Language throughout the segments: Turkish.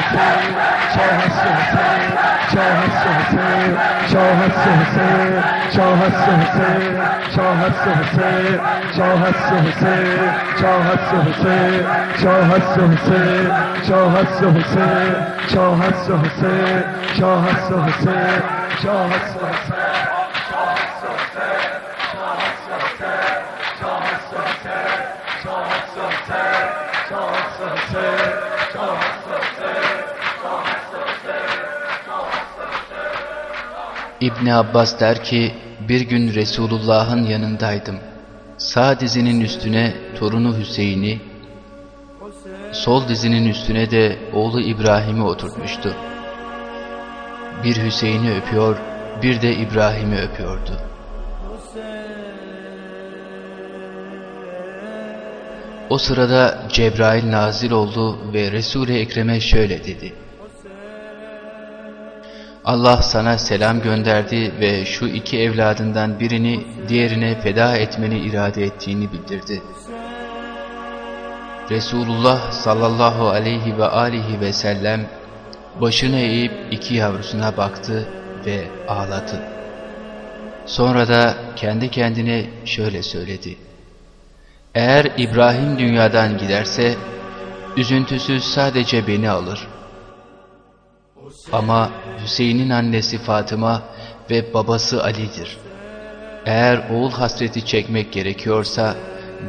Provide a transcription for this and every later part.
حسین شاه حسین شاه حسین شاه حسین شاه حسین شاه حسین شاه حسین شاه حسین شاه حسین شاه حسین شاه حسین شاه حسین شاه حسین İbn Abbas der ki bir gün Resulullah'ın yanındaydım. Sağ dizinin üstüne torunu Hüseyin'i, sol dizinin üstüne de oğlu İbrahim'i oturtmuştu. Bir Hüseyin'i öpüyor, bir de İbrahim'i öpüyordu. O sırada Cebrail nazil oldu ve Resul-i Ekrem'e şöyle dedi. Allah sana selam gönderdi ve şu iki evladından birini diğerine feda etmeni irade ettiğini bildirdi. Resulullah sallallahu aleyhi ve alihi ve sellem başını eğip iki yavrusuna baktı ve ağladı. Sonra da kendi kendine şöyle söyledi. Eğer İbrahim dünyadan giderse, üzüntüsü sadece beni alır. Ama Hüseyin'in annesi Fatıma ve babası Ali'dir. Eğer oğul hasreti çekmek gerekiyorsa,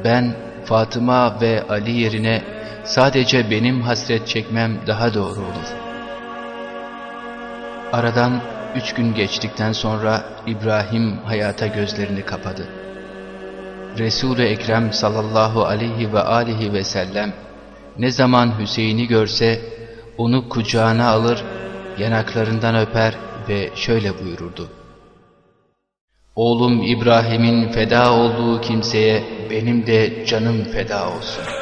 ben Fatıma ve Ali yerine sadece benim hasret çekmem daha doğru olur. Aradan üç gün geçtikten sonra İbrahim hayata gözlerini kapadı. Resul-i Ekrem sallallahu aleyhi ve alihi ve sellem ne zaman Hüseyin'i görse onu kucağına alır, yanaklarından öper ve şöyle buyururdu. Oğlum İbrahim'in feda olduğu kimseye benim de canım feda olsun.